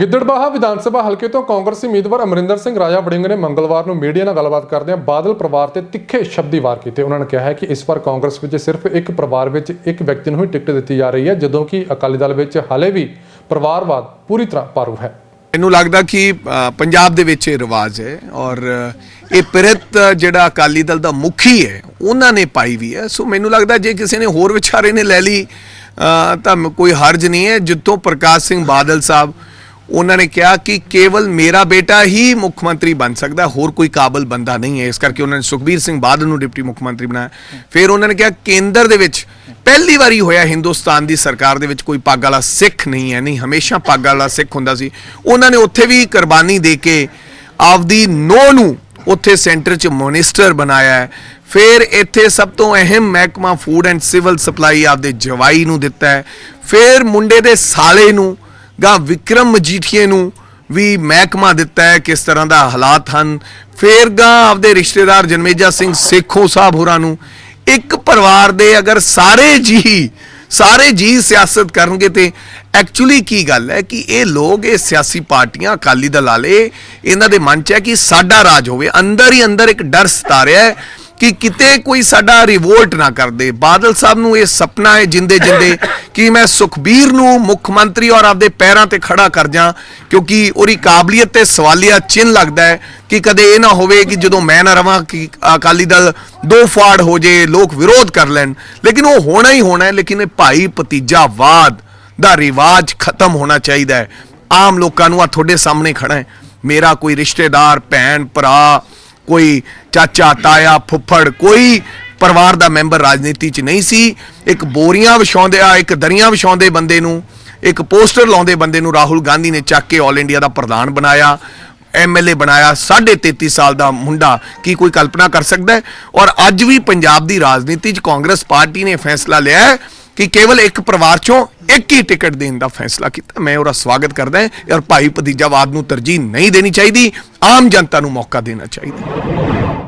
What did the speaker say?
ਗਿੱਦੜਬਾਹਾ ਵਿਧਾਨ ਸਭਾ ਹਲਕੇ ਤੋਂ ਕਾਂਗਰਸੀ ਉਮੀਦਵਾਰ ਅਮਰਿੰਦਰ ਸਿੰਘ ਰਾਜਾ ਵੜਿੰਗ ਨੇ ਮੰਗਲਵਾਰ ਨੂੰ ਮੀਡੀਆ ਨਾਲ ਗੱਲਬਾਤ ਕਰਦਿਆਂ ਬਾਦਲ ਪਰਿਵਾਰ ਤੇ ਤਿੱਖੇ ਸ਼ਬਦੀ ਵਾਰ ਕੀਤੇ। ਉਹਨਾਂ ਨੇ ਕਿਹਾ ਹੈ ਕਿ ਇਸ ਵਾਰ ਕਾਂਗਰਸ ਵਿੱਚ ਸਿਰਫ ਇੱਕ ਪਰਿਵਾਰ ਵਿੱਚ ਇੱਕ ਵਿਅਕਤੀ ਨੂੰ ਹੀ ਟਿਕਟ ਦਿੱਤੀ ਜਾ ਰਹੀ ਹੈ, ਜਦੋਂ ਕਿ ਅਕਾਲੀ ਦਲ ਵਿੱਚ ਹਾਲੇ ਵੀ ਪਰਿਵਾਰਵਾਦ ਪੂਰੀ ਤਰ੍ਹਾਂ ਪਾਰੂ ਹੈ। ਮੈਨੂੰ ਲੱਗਦਾ ਕਿ ਪੰਜਾਬ ਦੇ ਵਿੱਚ ਇਹ ਰਿਵਾਜ ਹੈ ਔਰ ਇਹ ਪਿਰਤ ਜਿਹੜਾ ਅਕਾਲੀ ਦਲ ਦਾ ਮੁਖੀ ਹੈ, ਉਹਨਾਂ ਨੇ ਪਾਈ ਵੀ ਹੈ। ਸੋ ਮੈਨੂੰ ਲੱਗਦਾ ਜੇ ਕਿਸੇ ਨੇ ਹੋਰ ਵਿਚਾਰੇ ਨੇ ਲੈ ਲਈ ਤਾਂ ਕੋਈ ਹਰਜ ਨਹੀਂ ਹੈ। ਜਿੱਥੋਂ ਪ੍ਰਕਾਸ਼ ਸਿੰਘ ਬਾਦਲ ਸਾਹਿਬ ਉਹਨਾਂ ਨੇ ਕਿਹਾ ਕਿ ਕੇਵਲ ਮੇਰਾ ਬੇਟਾ ਹੀ ਮੁੱਖ ਮੰਤਰੀ ਬਣ ਸਕਦਾ, ਹੋਰ ਕੋਈ ਕਾਬਲ ਬੰਦਾ ਨਹੀਂ ਹੈ। ਇਸ ਕਰਕੇ ਉਹਨਾਂ ਨੇ ਸੁਖਬੀਰ ਸਿੰਘ ਬਾਦਲ ਨੂੰ ਡਿਪਟੀ ਮੁੱਖ ਮੰਤਰੀ ਬਣਾਇਆ। ਫਿਰ ਉਹਨਾਂ ਨੇ ਕਿਹਾ, ਕੇਂਦਰ ਦੇ ਵਿੱਚ ਪਹਿਲੀ ਵਾਰੀ ਹੋਇਆ ਹਿੰਦੁਸਤਾਨ ਦੀ ਸਰਕਾਰ ਦੇ ਵਿੱਚ ਕੋਈ ਪੱਗ ਵਾਲਾ ਸਿੱਖ ਨਹੀਂ ਹੈ, ਨਹੀਂ, ਹਮੇਸ਼ਾ ਪੱਗ ਵਾਲਾ ਸਿੱਖ ਹੁੰਦਾ ਸੀ। ਉਹਨਾਂ ਨੇ ਉੱਥੇ ਵੀ ਕੁਰਬਾਨੀ ਦੇ ਕੇ ਆਪਦੀ ਨੋ ਨੂੰ ਉੱਥੇ ਸੈਂਟਰ 'ਚ ਮਨਿਸਟਰ ਬਣਾਇਆ ਹੈ। ਫਿਰ ਇੱਥੇ ਸਭ ਤੋਂ ਅਹਿਮ ਮਹਿਕਮਾ ਫੂਡ ਐਂਡ ਸਿਵਲ ਸਪਲਾਈ ਆਪਦੇ ਜਵਾਈ ਨੂੰ ਦਿੱਤਾ ਹੈ। ਫਿਰ ਮੁੰਡੇ ਦੇ ਸਾਲੇ ਨੂੰ ਗਾ ਵਿਕਰਮ ਮਜੀਠੀਏ ਨੂੰ ਵੀ ਮਹਿਕਮਾ ਦਿੱਤਾ ਹੈ, ਕਿਸ ਤਰ੍ਹਾਂ ਦਾ ਹਾਲਾਤ ਹਨ। ਫੇਰ ਗਾ ਆਪਦੇ ਰਿਸ਼ਤੇਦਾਰ ਜਨਮੇਜਾ ਸਿੰਘ ਸੇਖੋ ਸਾਹਿਬ ਹੋਰਾਂ ਨੂੰ, ਇੱਕ ਪਰਿਵਾਰ ਦੇ ਅਗਰ ਸਾਰੇ ਜੀ ਸਾਰੇ ਜੀ ਸਿਆਸਤ ਕਰਨਗੇ ਤੇ ਐਕਚੁਅਲੀ ਕੀ ਗੱਲ ਹੈ ਕਿ ਇਹ ਲੋਕ, ਇਹ ਸਿਆਸੀ ਪਾਰਟੀਆਂ ਅਕਾਲੀ ਦਲ ਵਾਲੇ, ਇਹਨਾਂ ਦੇ ਮਨ 'ਚ ਹੈ ਕਿ ਸਾਡਾ ਰਾਜ ਹੋਵੇ। ਅੰਦਰ ਹੀ ਅੰਦਰ ਇੱਕ ਡਰ ਸਤਾ ਰਿਹਾ ਹੈ ਕਿ ਕਿਤੇ ਕੋਈ ਸਾਡਾ ਰਿਵੋਲਟ ਨਾ ਕਰ ਦੇ। ਬਾਦਲ ਸਾਹਿਬ ਨੂੰ ਇਹ ਸੁਪਨਾ ਹੈ ਜਿੰਦੇ ਜਿੰਦੇ ਕਿ ਮੈਂ ਸੁਖਬੀਰ ਨੂੰ ਮੁੱਖ ਮੰਤਰੀ ਔਰ ਆਪਦੇ ਪੈਰਾਂ ਤੇ ਖੜਾ ਕਰ ਜਾ ਕਿਉਂਕਿ ਉਹਦੀ ਕਾਬਲੀਅਤ ਤੇ ਸਵਾਲੀਆ ਚਿੰਨ ਲੱਗਦਾ ਹੈ ਕਿ ਕਦੇ ਇਹ ਨਾ ਹੋਵੇ ਕਿ ਜਦੋਂ ਮੈਂ ਨਾ ਰਵਾਂ ਕਿ ਅਕਾਲੀ ਦਲ ਦੋ ਫਾੜ ਹੋ ਜੇ ਲੋਕ ਵਿਰੋਧ ਕਰ ਲੈਣ। ਲੇਕਿਨ ਉਹ ਹੋਣਾ ਹੀ ਹੋਣਾ ਹੈ ਲੇਕਿਨ ਇਹ ਭਾਈ ਭਤੀਜਾਵਾਦ ਦਾ ਰਿਵਾਜ ਖਤਮ ਹੋਣਾ ਚਾਹੀਦਾ ਹੈ। ਆਮ ਲੋਕਾਂ ਨੂੰ ਆ ਤੁਹਾਡੇ ਸਾਹਮਣੇ ਖੜਾ ਹੈ। ਮੇਰਾ ਕੋਈ ਰਿਸ਼ਤੇਦਾਰ ਭੈਣ ਭਰਾ ਕੋਈ ਚਾਚਾ, ਤਾਇਆ, ਫੁੱਫੜ, ਕੋਈ ਪਰਿਵਾਰ ਦਾ ਮੈਂਬਰ ਰਾਜਨੀਤੀ 'ਚ ਨਹੀਂ ਸੀ। ਇੱਕ ਬੋਰੀਆਂ ਵਿਛਾਉਂਦੇ ਆ, ਇੱਕ ਦਰੀਆਂ ਵਿਛਾਉਂਦੇ ਬੰਦੇ ਨੂੰ, ਇੱਕ ਪੋਸਟਰ ਲਾਉਂਦੇ ਬੰਦੇ ਨੂੰ ਰਾਹੁਲ ਗਾਂਧੀ ਨੇ ਚੱਕ ਕੇ ਆਲ ਇੰਡੀਆ ਦਾ ਪ੍ਰਧਾਨ ਬਣਾਇਆ ਐਮਐਲਏ ਬਣਾਇਆ 33.5 ਸਾਲ ਦਾ ਮੁੰਡਾ ਕੀ ਕੋਈ ਕਲਪਨਾ ਕਰ ਸਕਦਾ ਹੈ? ਔਰ ਅੱਜ ਵੀ ਪੰਜਾਬ ਦੀ ਰਾਜਨੀਤੀ 'ਚ ਕਾਂਗਰਸ ਪਾਰਟੀ ਨੇ ਫੈਸਲਾ ਲਿਆ ਹੈ ਕਿ ਕੇਵਲ ਇੱਕ ਪਰਿਵਾਰ ਚੋਂ ਇੱਕ ਹੀ ਟਿਕਟ ਦੇਣ ਦਾ ਫੈਸਲਾ ਕੀਤਾ। ਮੈਂ ਉਹਦਾ ਸਵਾਗਤ ਕਰਦਾ ਹਾਂ ਔਰ ਭਾਈ ਭਤੀਜਾਵਾਦ ਨੂੰ ਤਰਜੀਹ ਨਹੀਂ ਦੇਣੀ ਚਾਹੀਦੀ। ਆਮ ਜਨਤਾ ਨੂੰ ਮੌਕਾ ਦੇਣਾ ਚਾਹੀਦਾ।